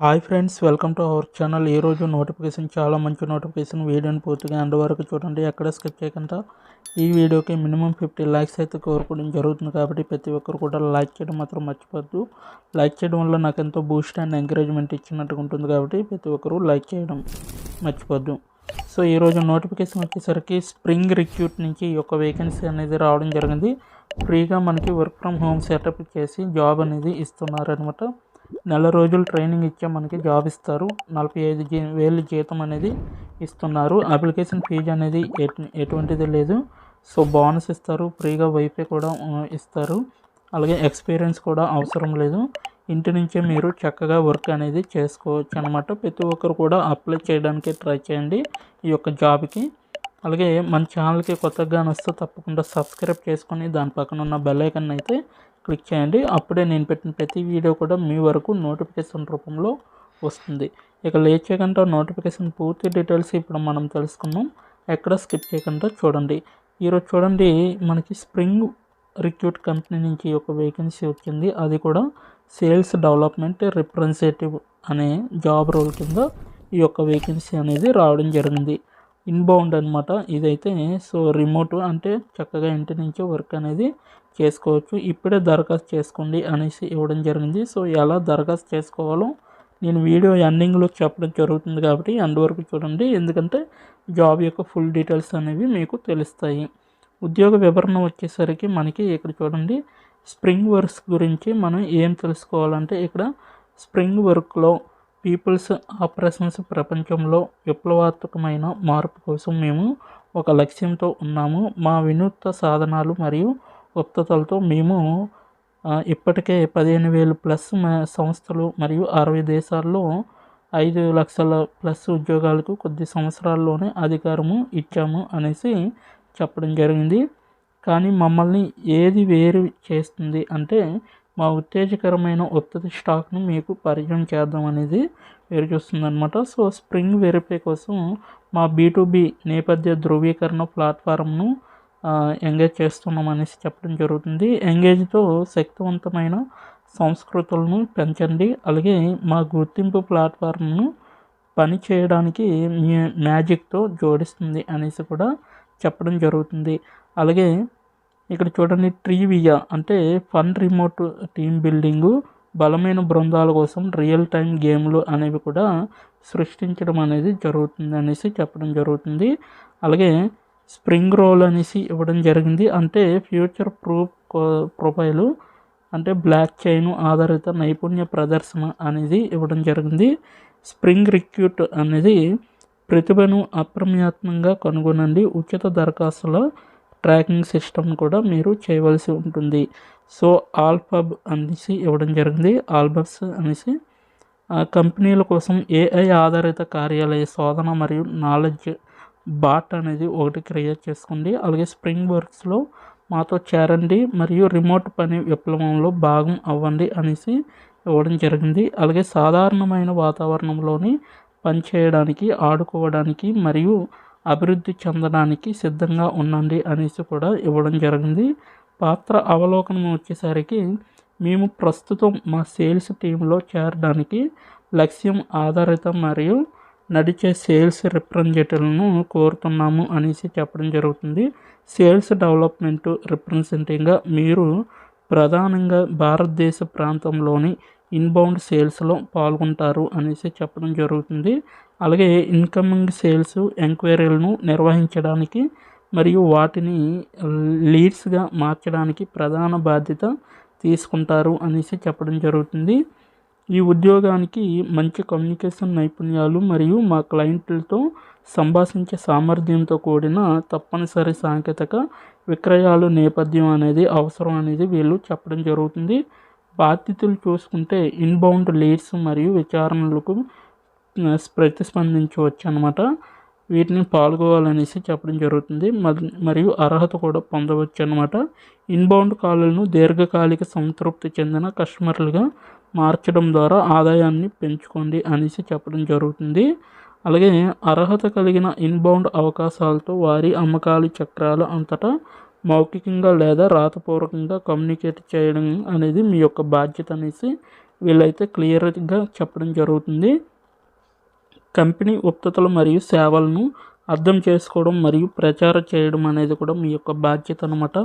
Hi friends welcome to our channel. ఈరోజు notification చాలా మంచి నోటిఫికేషన్ వీడియోని పూర్తిగా ఎండ్ వరకు చూడండి. ఎక్కడ స్కిప్ చేయకుండా ఈ వీడియోకి మినిమం ఫిఫ్టీ లైక్స్ అయితే కోరుకోవడం జరుగుతుంది కాబట్టి ప్రతి ఒక్కరు కూడా లైక్ చేయడం మాత్రం మర్చిపోద్దు లైక్ చేయడం వల్ల నాకు ఎంతో బూస్ట్ అండ్ ఎంకరేజ్మెంట్ ఇచ్చినట్టుగా ఉంటుంది కాబట్టి ప్రతి ఒక్కరు లైక్ చేయడం మర్చిపోద్దు సో ఈరోజు నోటిఫికేషన్ వచ్చేసరికి స్ప్రింగ్ రిక్రూట్ నుంచి ఈ యొక్క వేకెన్సీ అనేది రావడం జరిగింది. ఫ్రీగా మనకి వర్క్ ఫ్రమ్ హోమ్ సెటప్ చేసి జాబ్ అనేది ఇస్తున్నారు అనమాట నెల రోజులు ట్రైనింగ్ ఇచ్చే మనకి జాబ్ ఇస్తారు. నలభై ఐదు వేలు జీతం అనేది ఇస్తున్నారు. అప్లికేషన్ ఫీజు అనేది ఎటువంటిది లేదు. సో బోనస్ ఇస్తారు. ఫ్రీగా వైఫై కూడా ఇస్తారు. అలాగే ఎక్స్పీరియన్స్ కూడా అవసరం లేదు. ఇంటి నుంచే మీరు చక్కగా వర్క్ అనేది చేసుకోవచ్చు అనమాట ప్రతి ఒక్కరు కూడా అప్లై చేయడానికి ట్రై చేయండి ఈ యొక్క జాబ్కి. అలాగే మన ఛానల్కి కొత్తగా వస్తే తప్పకుండా సబ్స్క్రైబ్ చేసుకొని దాని పక్కన ఉన్న బెల్ ఐకన్ అయితే క్లిక్ చేయండి. అప్పుడే నేను పెట్టిన ప్రతి వీడియో కూడా మీ వరకు నోటిఫికేషన్ రూపంలో వస్తుంది. ఇక లేట్ చేయకుండా నోటిఫికేషన్ పూర్తి డీటెయిల్స్ ఇప్పుడు మనం తెలుసుకుందాం. ఎక్కడ స్కిప్ చేయకుండా చూడండి. ఈరోజు చూడండి మనకి స్ప్రింగ్ రిక్రూట్ కంపెనీ నుంచి ఒక వేకెన్సీ వచ్చింది. అది కూడా సేల్స్ డెవలప్మెంట్ రిప్రజెంటేటివ్ అనే జాబ్ రోల్ కింద ఈ యొక్క వేకెన్సీ అనేది రావడం జరిగింది. ఇన్బౌండ్ అనమాట ఇదైతే సో రిమోట్ అంటే చక్కగా ఇంటి నుంచే వర్క్ అనేది చేసుకోవచ్చు. ఇప్పుడే దరఖాస్తు చేసుకోండి అనేసి ఇవ్వడం జరిగింది. సో ఎలా దరఖాస్తు చేసుకోవాలో నేను వీడియో ఎండింగ్లో చెప్పడం జరుగుతుంది కాబట్టి ఎండ్ వరకు చూడండి. ఎందుకంటే జాబ్ యొక్క ఫుల్ డీటెయిల్స్ అనేవి మీకు తెలుస్తాయి. ఉద్యోగ వివరణ వచ్చేసరికి మనకి ఇక్కడ చూడండి. స్ప్రింగ్ వర్క్స్ గురించి మనం ఏం తెలుసుకోవాలంటే ఇక్కడ స్ప్రింగ్ వర్క్లో పీపుల్స్ ఆపరేషన్స్ ప్రపంచంలో విప్లవాత్మకమైన మార్పు కోసం మేము ఒక లక్ష్యంతో ఉన్నాము. మా వినూత్న సాధనాలు మరియు ఉత్పత్తులతో మేము ఇప్పటికే పదిహేను వేలు ప్లస్ సంస్థలు మరియు అరవై దేశాల్లో ఐదు లక్షల ప్లస్ ఉద్యోగాలకు కొద్ది సంవత్సరాల్లోనే అధికారము ఇచ్చాము అనేసి చెప్పడం జరిగింది. కానీ మమ్మల్ని ఏది వేరు చేస్తుంది అంటే మా ఉత్తేజకరమైన ఉత్పత్తి స్టాక్ను మీకు పరిచయం చేద్దాం అనేది వేరు చూస్తుంది అనమాట సో స్ప్రింగ్ వెరిఫై కోసం మా బీ నేపథ్య ధృవీకరణ ప్లాట్ఫారంను ఎంగేజ్ చేస్తున్నాం అనేసి చెప్పడం జరుగుతుంది. ఎంగేజ్తో శక్తివంతమైన సంస్కృతులను పెంచండి. అలాగే మా గుర్తింపు ప్లాట్ఫామ్ను పని చేయడానికి మ్యాజిక్తో జోడిస్తుంది అనేసి కూడా చెప్పడం జరుగుతుంది. అలాగే ఇక్కడ చూడండి ట్రీవియా అంటే ఫన్ రిమోట్ టీమ్ బిల్డింగు బలమైన బృందాల కోసం రియల్ టైం గేమ్లు అనేవి కూడా సృష్టించడం అనేది జరుగుతుంది అనేసి చెప్పడం జరుగుతుంది. అలాగే స్ప్రింగ్ రోల్ అనేసి ఇవ్వడం జరిగింది. అంటే ఫ్యూచర్ ప్రూఫ్ ప్రొఫైలు అంటే బ్లాక్ చైన్ ఆధారిత నైపుణ్య ప్రదర్శన అనేది ఇవ్వడం జరిగింది. స్ప్రింగ్ రిక్రూట్ అనేది ప్రతిభను అప్రమయాత్మంగా కనుగొనండి. ఉచిత దరఖాస్తుల ట్రాకింగ్ సిస్టమ్ కూడా మీరు చేయవలసి ఉంటుంది. సో ఆల్ఫబ్ అనేసి ఇవ్వడం జరిగింది. ఆల్బబ్స్ అనేసి ఆ కంపెనీల కోసం ఏఐ ఆధారిత కార్యాలయ శోధన మరియు నాలెడ్జ్ బాట్ అనేది ఒకటి క్రియేట్ చేసుకోండి అలాగే స్ప్రింగ్ వర్క్స్లో మాతో చేరండి మరియు రిమోట్ పని విప్లవంలో భాగం అవ్వండి అనేసి ఇవ్వడం జరిగింది. అలాగే సాధారణమైన వాతావరణంలోని పనిచేయడానికి ఆడుకోవడానికి మరియు అభివృద్ధి చెందడానికి సిద్ధంగా ఉండండి అనేసి కూడా ఇవ్వడం జరిగింది. పాత్ర అవలోకనం వచ్చేసరికి మేము ప్రస్తుతం మా సేల్స్ టీంలో చేరడానికి లక్ష్యం ఆధారిత మరియు నడిచే సేల్స్ రిప్రజెంటేటివ్లను కోరుతున్నాము అనేసి చెప్పడం జరుగుతుంది. సేల్స్ డెవలప్మెంట్ రిప్రజెంటేటివ్గా మీరు ప్రధానంగా భారతదేశ ప్రాంతంలోని ఇన్బౌండ్ సేల్స్లో పాల్గొంటారు అనేసి చెప్పడం జరుగుతుంది. అలాగే ఇన్కమింగ్ సేల్స్ ఎంక్వైరీలను నిర్వహించడానికి మరియు వాటిని లీడ్స్గా మార్చడానికి ప్రధాన బాధ్యత తీసుకుంటారు అనేసి చెప్పడం జరుగుతుంది. ఈ ఉద్యోగానికి మంచి కమ్యూనికేషన్ నైపుణ్యాలు మరియు మా క్లయింట్లతో సంభాషించే సామర్థ్యంతో కూడిన తప్పనిసరి సాంకేతిక విక్రయాలు నేపథ్యం అనేది అవసరం అనేది వీళ్ళు చెప్పడం జరుగుతుంది. బాధ్యతలు చూసుకుంటే ఇన్బౌండ్ లీడ్స్ మరియు విచారణలకు ప్రతిస్పందించవచ్చు అనమాట వీటిని పాల్గొవాలనేసి చెప్పడం జరుగుతుంది. మరియు అర్హత కూడా పొందవచ్చు అనమాట ఇన్బౌండ్ కాలులను దీర్ఘకాలిక సంతృప్తి చెందిన కస్టమర్లుగా మార్చడం ద్వారా ఆదాయాన్ని పెంచుకోండి అనేసి చెప్పడం జరుగుతుంది. అలాగే అర్హత కలిగిన ఇన్బౌండ్ అవకాశాలతో వారి అమ్మకాలు చక్రాలు అంతటా మౌఖికంగా లేదా రాతపూర్వకంగా కమ్యూనికేట్ చేయడం అనేది మీ యొక్క బాధ్యత అనేసి వీళ్ళైతే క్లియర్గా చెప్పడం జరుగుతుంది. కంపెనీ ఉత్పత్తులు మరియు సేవలను అర్థం చేసుకోవడం మరియు ప్రచారం చేయడం అనేది కూడా మీ యొక్క బాధ్యత అనమాట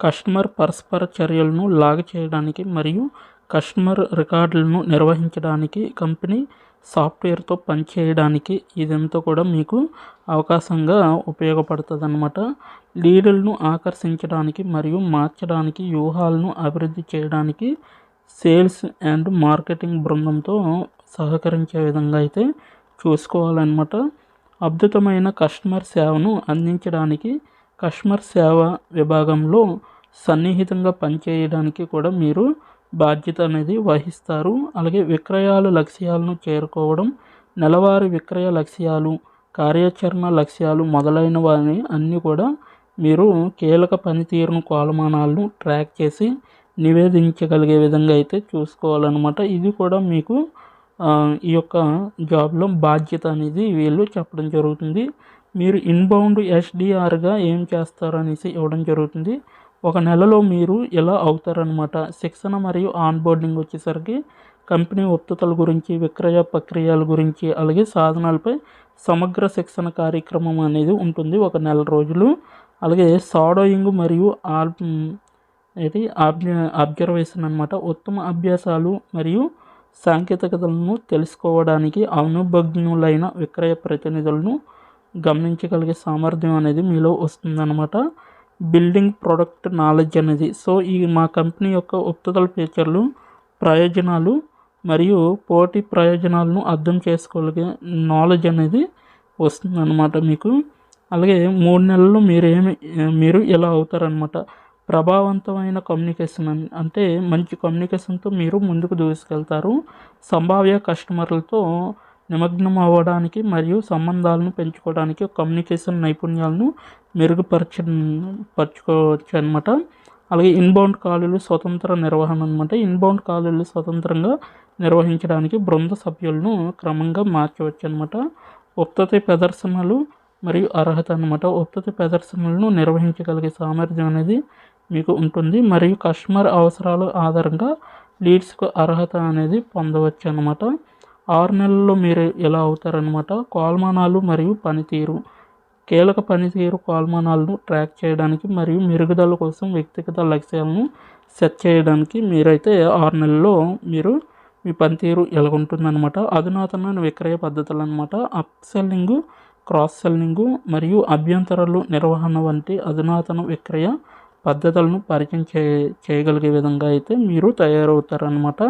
కస్టమర్ పరస్పర చర్యలను లాగ చేయడానికి మరియు కస్టమర్ రికార్డులను నిర్వహించడానికి కంపెనీ సాఫ్ట్వేర్తో పనిచేయడానికి ఇదంతా కూడా మీకు అవకాశంగా ఉపయోగపడుతుంది అనమాట లీడర్లను ఆకర్షించడానికి మరియు మార్చడానికి వ్యూహాలను అభివృద్ధి చేయడానికి సేల్స్ అండ్ మార్కెటింగ్ బృందంతో సహకరించే విధంగా అయితే చూసుకోవాలన్నమాట. అద్భుతమైన కస్టమర్ సేవను అందించడానికి కస్టమర్ సేవ విభాగంలో సన్నిహితంగా పనిచేయడానికి కూడా మీరు బాధ్యత అనేది వహిస్తారు. అలాగే విక్రయాలు లక్ష్యాలను చేరుకోవడం నెలవారీ విక్రయ లక్ష్యాలు కార్యాచరణ లక్ష్యాలు మొదలైన వారిని అన్నీ కూడా మీరు కీలక పనితీరును కొలమానాలను ట్రాక్ చేసి నివేదించగలిగే విధంగా అయితే చూసుకోవాలన్నమాట. ఇది కూడా మీకు ఈ యొక్క జాబ్లో బాధ్యత అనేది వీళ్ళు చెప్పడం జరుగుతుంది. మీరు ఇన్బౌండ్ ఎస్డిఆర్గా ఏం చేస్తారు అనేసి ఇవ్వడం జరుగుతుంది. ఒక నెలలో మీరు ఎలా అవుతారనమాట శిక్షణ మరియు ఆన్బోర్డింగ్ వచ్చేసరికి కంపెనీ ఉత్పత్తుల గురించి విక్రయ ప్రక్రియల గురించి అలాగే సాధనాలపై సమగ్ర శిక్షణ కార్యక్రమం అనేది ఉంటుంది ఒక నెల రోజులు. అలాగే సాడోయింగ్ మరియు ఆల్ ఏంటి? అబ్జర్వేషన్ అనమాట ఉత్తమ అభ్యాసాలు మరియు సాంకేతికతలను తెలుసుకోవడానికి అనుభజ్ఞులైన విక్రయ ప్రతినిధులను గమనించగలిగే సామర్థ్యం అనేది మీలో వస్తుందన్నమాట. బిల్డింగ్ ప్రోడక్ట్ నాలెడ్జ్ అనేది. సో ఈ మా కంపెనీ యొక్క ఉత్పత్తుల ఫీచర్లు ప్రయోజనాలు మరియు పోటీ ప్రయోజనాలను అర్థం చేసుకోగలిగే నాలెడ్జ్ అనేది వస్తుంది అనమాట మీకు. అలాగే మూడు నెలల్లో మీరు ఏమి మీరు ఎలా అవుతారనమాట ప్రభావవంతమైన కమ్యూనికేషన్ అంటే మంచి కమ్యూనికేషన్తో మీరు ముందుకు దూసుకెళ్తారు. సంభావ్య కస్టమర్లతో నిమగ్నం అవ్వడానికి మరియు సంబంధాలను పెంచుకోవడానికి కమ్యూనికేషన్ నైపుణ్యాలను మెరుగుపరచ పరచుకోవచ్చు అనమాట అలాగే ఇన్బౌండ్ కాలులు స్వతంత్ర నిర్వహణ అనమాట ఇన్బౌండ్ కాలులు స్వతంత్రంగా నిర్వహించడానికి బృంద సభ్యులను క్రమంగా మార్చవచ్చు అనమాట ఉత్పత్తి ప్రదర్శనలు మరియు అర్హత అనమాట ఉత్పత్తి ప్రదర్శనలను నిర్వహించగలిగే సామర్థ్యం అనేది మీకు ఉంటుంది. మరియు కస్టమర్ అవసరాల ఆధారంగా లీడ్స్కు అర్హత అనేది పొందవచ్చు అనమాట ఆరు నెలల్లో మీరు ఎలా అవుతారనమాట కాల్మానాలు మరియు పనితీరు. కీలక పనితీరు కాల్మానాలను ట్రాక్ చేయడానికి మరియు మెరుగుదల కోసం వ్యక్తిగత లక్ష్యాలను సెట్ చేయడానికి మీరైతే ఆరు నెలల్లో మీరు మీ పనితీరు ఎలాగుంటుందన్నమాట. అధునాతన విక్రయ పద్ధతులు అనమాట అప్ సెల్లింగ్ క్రాస్ సెల్లింగ్ మరియు అభ్యంతరాలు నిర్వహణ వంటి అధునాతన విక్రయ పద్ధతులను పరిచయం చే చేయగలిగే విధంగా అయితే మీరు తయారవుతారనమాట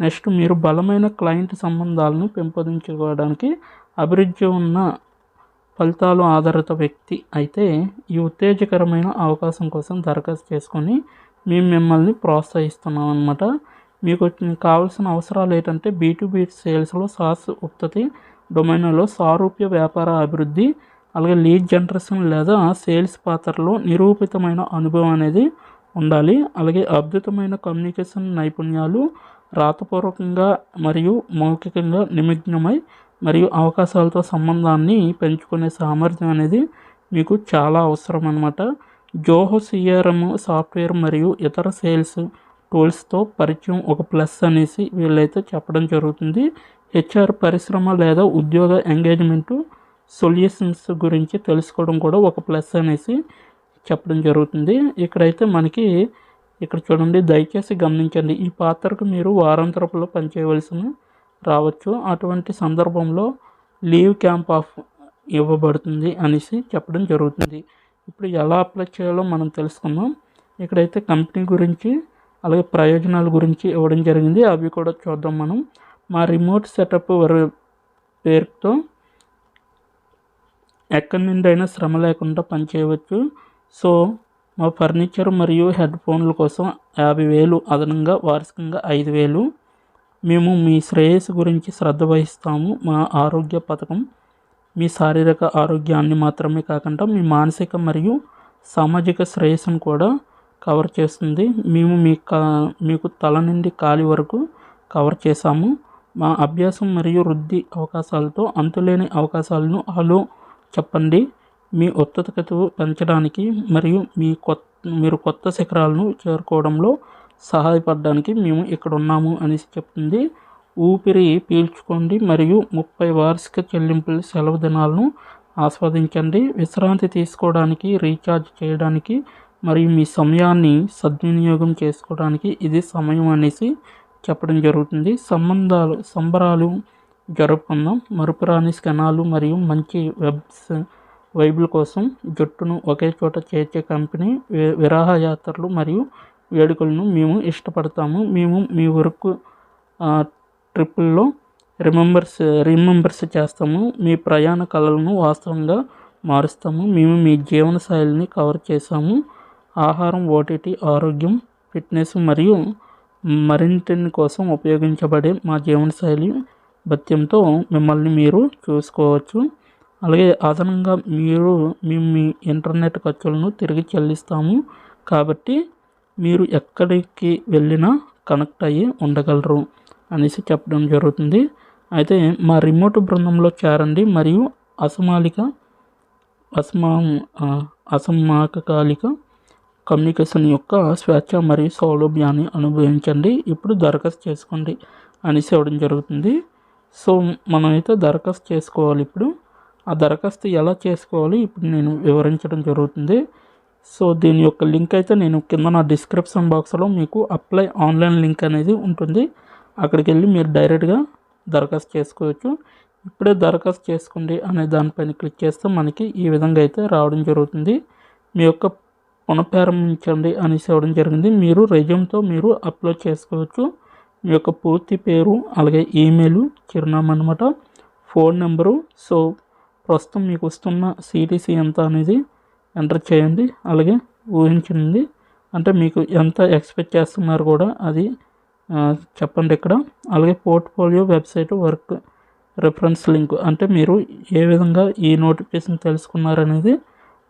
నెక్స్ట్ మీరు బలమైన క్లయింట్ సంబంధాలను పెంపొందించుకోవడానికి అభివృద్ధి ఉన్న ఫలితాలు ఆధారిత వ్యక్తి అయితే ఈ ఉత్తేజకరమైన అవకాశం కోసం దరఖాస్తు చేసుకొని మేము మిమ్మల్ని ప్రోత్సహిస్తున్నాం అనమాట మీకు కావాల్సిన అవసరాలు ఏంటంటే బీ సేల్స్లో సాస్ ఉత్పత్తి డొమైన్లో సారూప్య వ్యాపార అభివృద్ధి అలాగే లీడ్ జనరేషన్ లేదా సేల్స్ పాత్రలో నిరూపితమైన అనుభవం అనేది ఉండాలి. అలాగే అద్భుతమైన కమ్యూనికేషన్ నైపుణ్యాలు రాతపూర్వకంగా మరియు మౌఖికంగా నిమగ్నమై మరియు అవకాశాలతో సంబంధాన్ని పెంచుకునే సామర్థ్యం అనేది మీకు చాలా అవసరం అనమాట జోహో సిఆర్ఎం సాఫ్ట్వేర్ మరియు ఇతర సేల్స్ టూల్స్తో పరిచయం ఒక ప్లస్ అనేసి వీళ్ళైతే చెప్పడం జరుగుతుంది. హెచ్ఆర్ పరిశ్రమ లేదా ఉద్యోగ ఎంగేజ్మెంటు సొల్యూషన్స్ గురించి తెలుసుకోవడం కూడా ఒక ప్లస్ అనేసి చెప్పడం జరుగుతుంది. ఇక్కడైతే మనకి ఇక్కడ చూడండి దయచేసి గమనించండి. ఈ పాత్రకు మీరు వారాంతరపులో పనిచేయవలసిన రావచ్చు. అటువంటి సందర్భంలో లీవ్ క్యాంప్ ఆఫ్ ఇవ్వబడుతుంది అనేసి చెప్పడం జరుగుతుంది. ఇప్పుడు ఎలా అప్లై చేయాలో మనం తెలుసుకుందాం. ఇక్కడైతే కంపెనీ గురించి అలాగే ప్రయోజనాల గురించి ఇవ్వడం జరిగింది. అవి కూడా చూద్దాం మనం. మా రిమోట్ సెటప్ పేరుతో ఎక్కడి నుండి అయినా శ్రమ లేకుండా పనిచేయవచ్చు. సో మా ఫర్నిచర్ మరియు హెడ్ ఫోన్ల కోసం యాభై వేలు అదనంగా వార్షికంగా ఐదు వేలు. మేము మీ శ్రేయస్సు గురించి శ్రద్ధ వహిస్తాము. మా ఆరోగ్య పథకం మీ శారీరక ఆరోగ్యాన్ని మాత్రమే కాకుండా మీ మానసిక మరియు సామాజిక శ్రేయస్సును కూడా కవర్ చేస్తుంది. మేము మీ కా మీకు తల నుండి కాలి వరకు కవర్ చేశాము. మా అభ్యాసం మరియు వృద్ధి అవకాశాలతో అంతులేని అవకాశాలను హలో చెప్పండి. మీ ఉత్పాదకత పెంచడానికి మరియు మీ కొత్త మీరు కొత్త శిఖరాలను చేరుకోవడంలో సహాయపడడానికి మేము ఇక్కడ ఉన్నాము అనేసి చెప్తుంది ఊపిరి పీల్చుకోండి మరియు ముప్పై వార్షిక చెల్లింపుల సెలవు దినాలను ఆస్వాదించండి. విశ్రాంతి తీసుకోవడానికి రీఛార్జ్ చేయడానికి మరియు మీ సమయాన్ని సద్వినియోగం చేసుకోవడానికి ఇది సమయం అనేసి చెప్పడం జరుగుతుంది. సంబంధాలు సంబరాలు జరుపుకుందాం. మరుపురాని స్కెనాలు మరియు మంచి వెబ్స్ వైబుల్ కోసం జట్టును ఒకే చోట చేర్చే కంపెనీ విరాహ యాత్రలు మరియు వేడుకలను మేము ఇష్టపడతాము. మేము మీ వరకు ట్రిప్పుల్లో రిమెంబర్స్ రిమెంబర్స్ చేస్తాము. మీ ప్రయాణ కళలను వాస్తవంగా మారుస్తాము. మేము మీ జీవన శైలిని కవర్ చేసాము ఆహారం ఓటీటీ ఆరోగ్యం ఫిట్నెస్ మరియు మరింటిని కోసం ఉపయోగించబడే మా జీవనశైలి భత్యంతో మిమ్మల్ని మీరు చూసుకోవచ్చు. అలాగే అదనంగా మీరు మేము మీ ఇంటర్నెట్ ఖర్చులను తిరిగి చెల్లిస్తాము. కాబట్టి మీరు ఎక్కడికి వెళ్ళినా కనెక్ట్ అయ్యి ఉండగలరు అనేసి చెప్పడం జరుగుతుంది. అయితే మా రిమోట్ బృందంలో చేరండి. మరియు అసమాలిక అసమా అసమాకకాలిక కమ్యూనికేషన్ యొక్క స్వేచ్ఛ మరియు సౌలభ్యాన్ని అనుభవించండి. ఇప్పుడు దరఖాస్తు చేసుకోండి అనేసి ఇవ్వడం జరుగుతుంది. సో మనమైతే దరఖాస్తు చేసుకోవాలి ఇప్పుడు. ఆ దరఖాస్తు ఎలా చేసుకోవాలి ఇప్పుడు నేను వివరించడం జరుగుతుంది. సో దీని యొక్క లింక్ అయితే నేను కింద నా డిస్క్రిప్షన్ బాక్స్లో మీకు అప్లై ఆన్లైన్ లింక్ అనేది ఉంటుంది. అక్కడికి వెళ్ళి మీరు డైరెక్ట్గా దరఖాస్తు చేసుకోవచ్చు. ఇప్పుడే దరఖాస్తు చేసుకోండి అనే దానిపైన క్లిక్ చేస్తే మనకి ఈ విధంగా అయితే రావడం జరుగుతుంది. మీ యొక్క పునఃప్రారంభించండి అనేసి ఇవ్వడం జరిగింది. మీరు రెజ్యూమ్తో మీరు అప్లోడ్ చేసుకోవచ్చు. మీ యొక్క పూర్తి పేరు అలాగే ఈమెయిల్ చిరునామా అనమాట ఫోన్ నెంబరు సో ప్రస్తుతం మీకు వస్తున్న సిటీసీ ఎంత అనేది ఎంటర్ చేయండి. అలాగే ఊహించండి. అంటే మీకు ఎంత ఎక్స్పెక్ట్ చేస్తున్నారు కూడా అది చెప్పండి ఇక్కడ. అలాగే portfolio website work reference link. అంటే మీరు ఏ విధంగా ఈ నోటిఫికేషన్ తెలుసుకున్నారనేది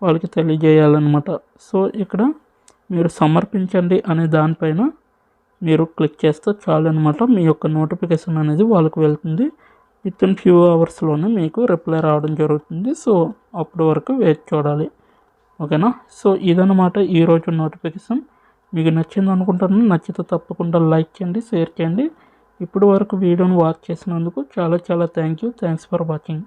వాళ్ళకి తెలియజేయాలన్నమాట. సో ఇక్కడ మీరు సమర్పించండి అనే దానిపైన మీరు క్లిక్ చేస్తే చాలు అనమాట మీ యొక్క నోటిఫికేషన్ అనేది వాళ్ళకి వెళ్తుంది. విత్ ఇన్ ఫ్యూ అవర్స్లోనే మీకు రిప్లై రావడం జరుగుతుంది. సో అప్పటి వరకు వెయిట్ చూడాలి. ఓకేనా? సో ఇదనమాట ఈరోజు నోటిఫికేషన్. మీకు నచ్చింది అనుకుంటాను నచ్చితే తప్పకుండా లైక్ చేయండి షేర్ చేయండి. ఇప్పటి వరకు వీడియోని వాచ్ చేసినందుకు చాలా చాలా thank you. Thanks for watching.